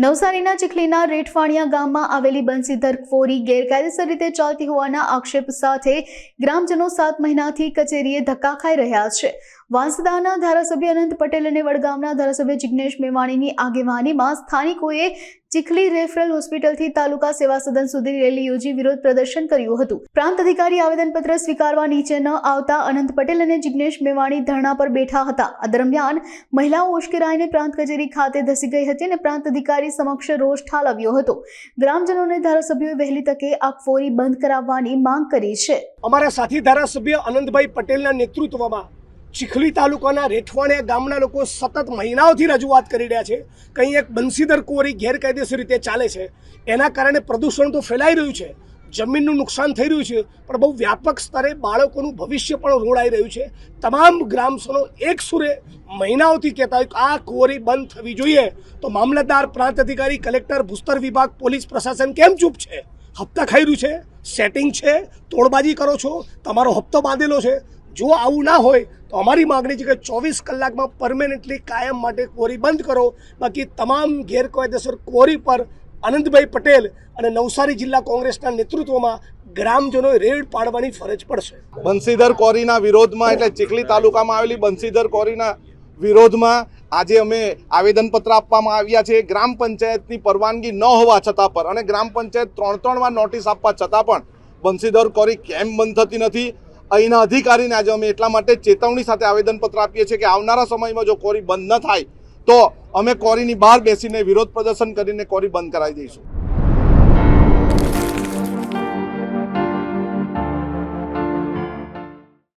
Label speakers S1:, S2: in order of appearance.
S1: નવસારીના ચીખલીના રેઠવાણિયા ગામમાં આવેલી બંસીધર ક્વોરી ગેરકાયદેસર રીતે ચાલતી હોવાના આક્ષેપ સાથે ગ્રામજનો સાત મહિનાથી કચેરીએ ધક્કા ખાઈ રહ્યા છે. વાંસદાના ધારાસભ્ય અનંત પટેલ અને વડગામના ધારાસભ્ય જિગ્નેશ મેવાણીની આગેવાનીમાં સ્થાનિકોએ ચીખલી રેફરલ હોસ્પિટલથી તાલુકા સેવા સદન સુધી રેલી યોજી વિરોધ પ્રદર્શન કર્યું હતું. પ્રાંત અધિકારી આવેદનપત્ર સ્વીકારવા નીચે ન આવતા અનંત પટેલ અને જિગ્નેશ મેવાણી ધરણા પર બેઠા હતા. આ દરમિયાન મહિલાઓ ઉશ્કેરાઈને પ્રાંત કચેરી ખાતે ધસી ગઈ હતી અને પ્રાંત અધિકારી સમક્ષ રોષ ઠાલવ્યો હતો. ગ્રામજનોને ધારાસભ્યોએ વહેલી તકે આ ફોરી બંધ કરાવવાની માંગ કરી છે.
S2: અમારા સાથી ધારાસભ્ય અનંતભાઈ પટેલના નેતૃત્વમાં ચીખલી તાલુકાના રેઠવાણિયા ગામના લોકો સતત મહિનાઓથી રજૂઆત કરી રહ્યા છે કંઈ એક બંસીદર કુંવરી ગેરકાયદેસર રીતે ચાલે છે. એના કારણે પ્રદૂષણ તો ફેલાઈ રહ્યું છે. જમીનનું નુકસાન થઈ રહ્યું છે, પણ બહુ વ્યાપક સ્તરે બાળકોનું ભવિષ્ય પણ રોડાઈ રહ્યું છે. તમામ ગ્રામસનો એક સુરે મહિનાઓથી કહેતા હોય કે આ કુંવરી બંધ થવી જોઈએ. તો મામલતદાર પ્રાંત અધિકારી, કલેક્ટર, ભૂસ્તર વિભાગ, પોલીસ પ્રશાસન કેમ ચૂપ છે? હપ્તા ખાઈ રહ્યું છે? સેટિંગ છે? તોડબાજી કરો છો? તમારો હપ્તો બાંધેલો છે? જો આવું ના હોય, તો અમારી માગણી છે કે ચોવીસ કલાકમાં પરમેનન્ટલી કાયમ માટે ક્વોરી બંધ કરો. બાકી તમામ ગેરકાયદેસર ક્વોરી પર આનંદભાઈ પટેલ અને નવસારી જિલ્લા કોંગ્રેસના નેતૃત્વમાં ગ્રામજનોએ રેડ પાડવાની ફરજ પડશે.
S3: બંસીધર કોરીના વિરોધમાં, એટલે ચીખલી તાલુકામાં આવેલી બંસીધર કોરીના વિરોધમાં આજે અમે આવેદનપત્ર આપવામાં આવ્યા છે. ગ્રામ પંચાયતની પરવાનગી ન હોવા છતાં પણ, અને ગ્રામ પંચાયત ત્રણ ત્રણ વાર નોટિસ આપવા છતાં પણ, બંસીધર કોરી કેમ બંધ થતી નથી? અહીંના અધિકારીને આજે અમે એટલા માટે ચેતવણી સાથે આવેદનપત્ર આપીએ છીએ કે આવનારા સમયમાં જો કોરી બંધ ન થાય, તો અમે કોરીની બહાર બેસીને વિરોધ પ્રદર્શન કરીને કોરી બંધ કરાવી દઈશું.